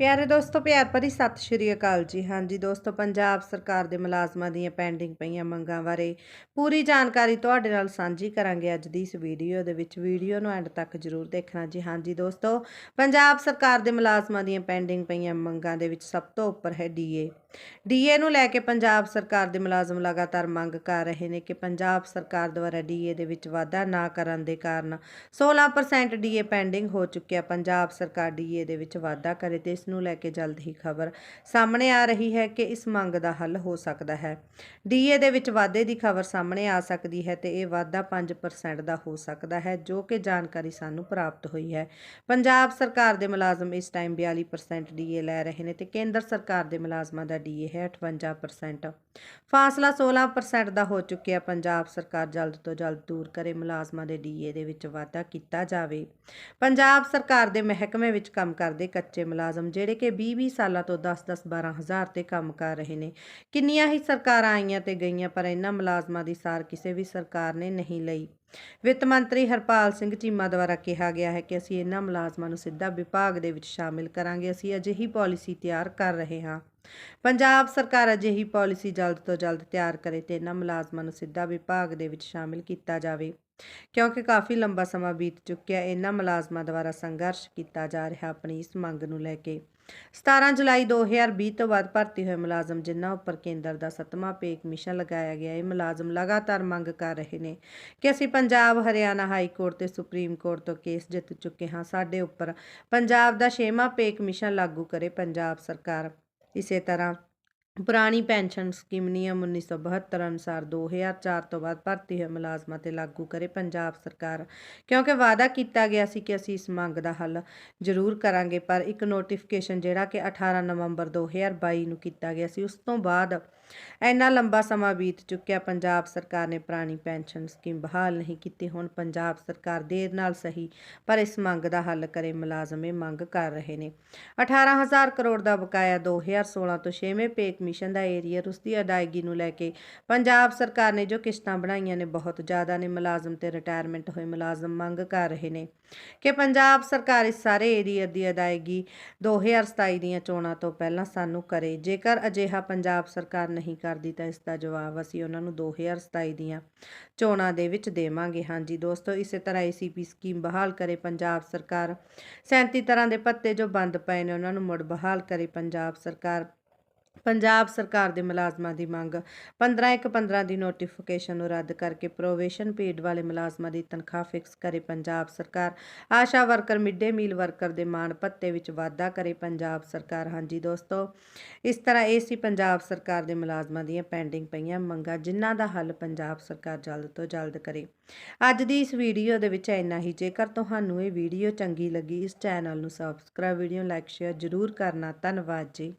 ਪਿਆਰੇ ਦੋਸਤੋ, ਪਿਆਰ ਭਰੀ ਸਤਿ ਸ਼੍ਰੀ ਅਕਾਲ ਜੀ। ਹਾਂਜੀ ਦੋਸਤੋ, ਪੰਜਾਬ ਸਰਕਾਰ ਦੇ ਮੁਲਾਜ਼ਮਾਂ ਦੀਆਂ ਪੈਂਡਿੰਗ ਪਈਆਂ ਮੰਗਾਂ ਬਾਰੇ ਪੂਰੀ ਜਾਣਕਾਰੀ ਤੁਹਾਡੇ ਨਾਲ ਸਾਂਝੀ ਕਰਾਂਗੇ ਅੱਜ ਦੀ ਇਸ ਵੀਡੀਓ ਦੇ ਵਿੱਚ। ਵੀਡੀਓ ਨੂੰ ਐਂਡ ਤੱਕ ਜਰੂਰ ਦੇਖਣਾ ਜੀ। ਹਾਂਜੀ ਦੋਸਤੋ, ਪੰਜਾਬ ਸਰਕਾਰ ਦੇ ਮੁਲਾਜ਼ਮਾਂ ਦੀਆਂ ਪੈਂਡਿੰਗ ਪਈਆਂ ਮੰਗਾਂ ਦੇ ਵਿੱਚ ਸਭ ਤੋਂ ਉੱਪਰ ਹੈ ਡੀਏ ਡੀਏ ਨੂੰ ਲੈ ਕੇ ਪੰਜਾਬ ਸਰਕਾਰ ਦੇ ਮੁਲਾਜ਼ਮ ਲਗਾਤਾਰ ਮੰਗ ਕਰ ਰਹੇ ਨੇ ਕਿ ਪੰਜਾਬ ਸਰਕਾਰ ਦੁਆਰਾ ਡੀਏ ਦੇ ਵਿੱਚ ਵਾਧਾ ਨਾ ਕਰਨ ਦੇ ਕਾਰਨ 16% ਡੀਏ ਪੈਂਡਿੰਗ ਹੋ ਚੁੱਕਿਆ। ਪੰਜਾਬ ਸਰਕਾਰ ਡੀਏ ਦੇ ਵਿੱਚ ਵਾਧਾ ਕਰੇ ਤੇ ਇਸ ਨੂੰ ਲੈ ਕੇ ਜਲਦ ਹੀ ਖਬਰ ਸਾਹਮਣੇ ਆ ਰਹੀ ਹੈ ਕਿ ਇਸ ਮੰਗ ਦਾ ਹੱਲ ਹੋ ਸਕਦਾ ਹੈ। ਡੀਏ ਦੇ ਵਿੱਚ ਵਾਧੇ ਦੀ ਖਬਰ ਸਾਹਮਣੇ ਆ ਸਕਦੀ ਹੈ ਤੇ ਇਹ ਵਾਧਾ 5% ਦਾ ਹੋ ਸਕਦਾ ਹੈ, ਜੋ ਕਿ ਜਾਣਕਾਰੀ ਸਾਨੂੰ ਪ੍ਰਾਪਤ ਹੋਈ ਹੈ। ਪੰਜਾਬ ਸਰਕਾਰ ਦੇ ਮੁਲਾਜ਼ਮ ਇਸ ਟਾਈਮ 42% ਡੀਏ ਲੈ ਰਹੇ ਨੇ ਤੇ ਕੇਂਦਰ ਸਰਕਾਰ ਦੇ ਮੁਲਾਜ਼ਮਾਂ ਦਾ ਡੀਏ ਹੈ 58% ਫਾਸਲਾ 16% ਦਾ ਹੋ ਚੁੱਕਿਆ। ਪੰਜਾਬ ਸਰਕਾਰ ਜਲਦ ਤੋਂ ਜਲਦ ਦੂਰ ਕਰੇ। ਮੁਲਾਜ਼ਮਾਂ ਦੇ ਡੀਏ ਦੇ ਵਿੱਚ ਵਾਧਾ ਕੀਤਾ ਜਾਵੇ। ਪੰਜਾਬ ਸਰਕਾਰ ਦੇ ਮਹਿਕਮੇ ਵਿੱਚ ਕੰਮ ਕਰਦੇ ਕੱਚੇ ਮੁਲਾਜ਼ਮ, ਜਿਹੜੇ ਕਿ 20-20 ਸਾਲਾਂ ਤੋਂ 10-10 12000 ਤੇ ਕੰਮ ਕਰ ਰਹੇ ਨੇ। ਕਿੰਨੀਆਂ ਹੀ ਸਰਕਾਰਾਂ ਆਈਆਂ ਤੇ ਗਈਆਂ, ਪਰ ਇਹਨਾਂ ਮੁਲਾਜ਼ਮਾਂ ਦੀ ਸਾਰ ਕਿਸੇ ਵੀ ਸਰਕਾਰ ਨੇ ਨਹੀਂ ਲਈ। ਵਿੱਤ ਮੰਤਰੀ ਹਰਪਾਲ ਸਿੰਘ ਚੀਮਾ ਦੁਆਰਾ ਕਿਹਾ ਗਿਆ ਹੈ ਕਿ ਅਸੀਂ ਇਹਨਾਂ ਮੁਲਾਜ਼ਮਾਂ ਨੂੰ ਸਿੱਧਾ ਵਿਭਾਗ ਦੇ ਵਿੱਚ ਸ਼ਾਮਿਲ ਕਰਾਂਗੇ। ਅਸੀਂ ਅਜਿਹੀ ਪਾਲਿਸੀ ਤਿਆਰ ਕਰ ਰਹੇ ਹਾਂ। ਪੰਜਾਬ ਸਰਕਾਰ ਅਜਿਹੀ ਪਾਲਿਸੀ ਜਲਦ ਤੋਂ ਜਲਦ ਤਿਆਰ ਕਰੇ ਤੇ ਇਹਨਾਂ ਮੁਲਾਜ਼ਮਾਂ ਨੂੰ ਸਿੱਧਾ ਵਿਭਾਗ ਦੇ ਵਿੱਚ ਸ਼ਾਮਿਲ ਕੀਤਾ ਜਾਵੇ। ਕਿਉਂਕਿ ਕਾਫੀ ਲੰਬਾ ਸਮਾਂ ਬੀਤ ਚੁੱਕਿਆ, ਇਹਨਾਂ ਮੁਲਾਜ਼ਮਾਂ ਦੁਆਰਾ ਸੰਘਰਸ਼ ਕੀਤਾ ਜਾ ਰਿਹਾ ਆਪਣੀ ਇਸ ਮੰਗ ਨੂੰ ਲੈ ਕੇ। 17 ਜੁਲਾਈ 2020 ਤੋਂ ਬਾਅਦ ਭਰਤੀ ਹੋਏ ਮੁਲਾਜ਼ਮ ਜਿਨ੍ਹਾਂ ਉੱਪਰ ਕੇਂਦਰ ਦਾ ਸੱਤਵਾਂ ਪੇ ਕਮਿਸ਼ਨ ਲਗਾਇਆ ਗਿਆ, ਇਹ ਮੁਲਾਜ਼ਮ ਲਗਾਤਾਰ ਮੰਗ ਕਰ ਰਹੇ ਨੇ ਕਿ ਅਸੀਂ ਪੰਜਾਬ, ਹਰਿਆਣਾ ਹਾਈ ਕੋਰਟ ਤੇ ਸੁਪਰੀਮ ਕੋਰਟ ਤੋਂ ਕੇਸ ਜਿੱਤ ਚੁੱਕੇ ਹਾਂ। ਸਾਡੇ ਉੱਪਰ ਪੰਜਾਬ ਦਾ ਛੇਵਾਂ ਪੇ ਕਮਿਸ਼ਨ ਲਾਗੂ ਕਰੇ ਪੰਜਾਬ ਸਰਕਾਰ। ਇਸੇ ਤਰ੍ਹਾਂ ਪੁਰਾਣੀ ਪੈਨਸ਼ਨ ਸਕੀਮ ਨਿਯਮ 1972 ਅਨੁਸਾਰ 2004 ਤੋਂ ਬਾਅਦ ਭਰਤੀ ਹੋਏ ਮੁਲਾਜ਼ਮਾਂ ਤੇ ਲਾਗੂ ਕਰੇ ਪੰਜਾਬ ਸਰਕਾਰ। ਕਿਉਂਕਿ ਵਾਅਦਾ ਕੀਤਾ ਗਿਆ ਸੀ ਕਿ ਅਸੀਂ ਇਸ ਮੰਗ ਦਾ ਹੱਲ ਜ਼ਰੂਰ ਕਰਾਂਗੇ, ਪਰ ਇੱਕ ਨੋਟੀਫਿਕੇਸ਼ਨ ਜਿਹੜਾ ਕਿ 18 ਨਵੰਬਰ 2022 ਨੂੰ ਕੀਤਾ ਗਿਆ ਸੀ, ਉਸ ਤੋਂ ਬਾਅਦ ਇੰਨਾ ਲੰਬਾ ਸਮਾਂ ਬੀਤ ਚੁੱਕਿਆ, ਪੰਜਾਬ ਸਰਕਾਰ ਨੇ ਪੁਰਾਣੀ ਪੈਨਸ਼ਨ ਸਕੀਮ ਬਹਾਲ ਨਹੀਂ ਕੀਤੀ। ਹੁਣ ਪੰਜਾਬ ਸਰਕਾਰ ਦੇਰ ਨਾਲ ਸਹੀ, ਪਰ ਇਸ ਮੰਗ ਦਾ ਹੱਲ ਕਰੇ ਮੁਲਾਜ਼ਮ ਇਹ ਮੰਗ ਕਰ ਰਹੇ ਨੇ। 18000 ਕਰੋੜ ਦਾ ਬਕਾਇਆ 2016 ਤੋਂ 6ਵੇਂ ਪੇ ਕਮਿਸ਼ਨ ਦਾ ਏਰੀਅਰ ਉਸ ਦੀ ਅਦਾਇਗੀ ਨੂੰ ਲੈ ਕੇ ਪੰਜਾਬ ਸਰਕਾਰ ਨੇ ਜੋ ਕਿਸ਼ਤਾਂ ਬਣਾਈਆਂ ਨੇ, ਬਹੁਤ ਜ਼ਿਆਦਾ ਨੇ, ਮੁਲਾਜ਼ਮ ਤੇ ਰਿਟਾਇਰਮੈਂਟ ਹੋਏ ਮੁਲਾਜ਼ਮ ਮੰਗ ਕਰ ਰਹੇ ਨੇ ਕਿ ਪੰਜਾਬ ਸਰਕਾਰ ਇਸ ਸਾਰੇ ਏਰੀਅਰ ਦੀ ਅਦਾਇਗੀ 2027 ਦੀਆਂ ਚੋਣਾਂ ਤੋਂ ਪਹਿਲਾਂ ਸਾਨੂੰ ਕਰੇ। ਜੇਕਰ ਅਜਿਹਾ ਪੰਜਾਬ ਸਰਕਾਰ ਨਹੀਂ ਕਰਦੀ ਤਾਂ ਇਸ ਦਾ ਜਵਾਬ ਅਸੀਂ ਉਹਨਾਂ ਨੂੰ 2027 ਦੀਆਂ ਚੋਣਾਂ ਦੇ ਵਿੱਚ ਦੇਵਾਂਗੇ। ਹਾਂਜੀ ਦੋਸਤੋ, ਇਸੇ ਤਰ੍ਹਾਂ ਏਸੀਪੀ ਸਕੀਮ ਬਹਾਲ ਕਰੇ ਪੰਜਾਬ ਸਰਕਾਰ। 37 ਤਰ੍ਹਾਂ ਦੇ ਪੱਤੇ ਜੋ ਬੰਦ ਪਏ ਨੇ, ਉਹਨਾਂ ਨੂੰ ਮੁੜ ਬਹਾਲ ਕਰੇ ਪੰਜਾਬ ਸਰਕਾਰ। ਪੰਜਾਬ ਸਰਕਾਰ ਦੇ ਮੁਲਾਜ਼ਮਾਂ ਦੀ ਮੰਗ। 15 ਇੱਕ 15 ਦੀ ਨੋਟੀਫਿਕੇਸ਼ਨ ਨੂੰ ਰੱਦ ਕਰਕੇ ਪ੍ਰੋਵੇਸ਼ਨ ਪੀਰੀਅਡ ਵਾਲੇ ਮੁਲਾਜ਼ਮਾਂ ਦੀ ਤਨਖਾਹ ਫਿਕਸ ਕਰੇ ਪੰਜਾਬ ਸਰਕਾਰ। ASHA worker, midday meal worker ਦੇ ਮਾਣ ਭੱਤੇ ਵਿੱਚ ਵਾਧਾ ਕਰੇ ਪੰਜਾਬ ਸਰਕਾਰ। ਹਾਂਜੀ ਦੋਸਤੋ, ਇਸ ਤਰ੍ਹਾਂ ਇਹ ਸੀ ਪੰਜਾਬ ਸਰਕਾਰ ਦੇ ਮੁਲਾਜ਼ਮਾਂ ਦੀਆਂ ਪੈਂਡਿੰਗ ਪਈਆਂ ਮੰਗਾਂ, ਜਿਨ੍ਹਾਂ ਦਾ ਹੱਲ ਪੰਜਾਬ ਸਰਕਾਰ ਜਲਦ ਤੋਂ ਜਲਦ ਕਰੇ। ਅੱਜ ਦੀ ਇਸ ਵੀਡੀਓ ਦੇ ਵਿੱਚ ਇੰਨਾ ਹੀ। ਜੇਕਰ ਤੁਹਾਨੂੰ ਇਹ ਵੀਡੀਓ ਚੰਗੀ ਲੱਗੀ, ਇਸ ਚੈਨਲ ਨੂੰ ਸਬਸਕ੍ਰਾਈਬ ਵੀਡੀਓ ਲਾਈਕ ਸ਼ੇਅਰ ਜ਼ਰੂਰ ਕਰਨਾ। ਧੰਨਵਾਦ ਜੀ।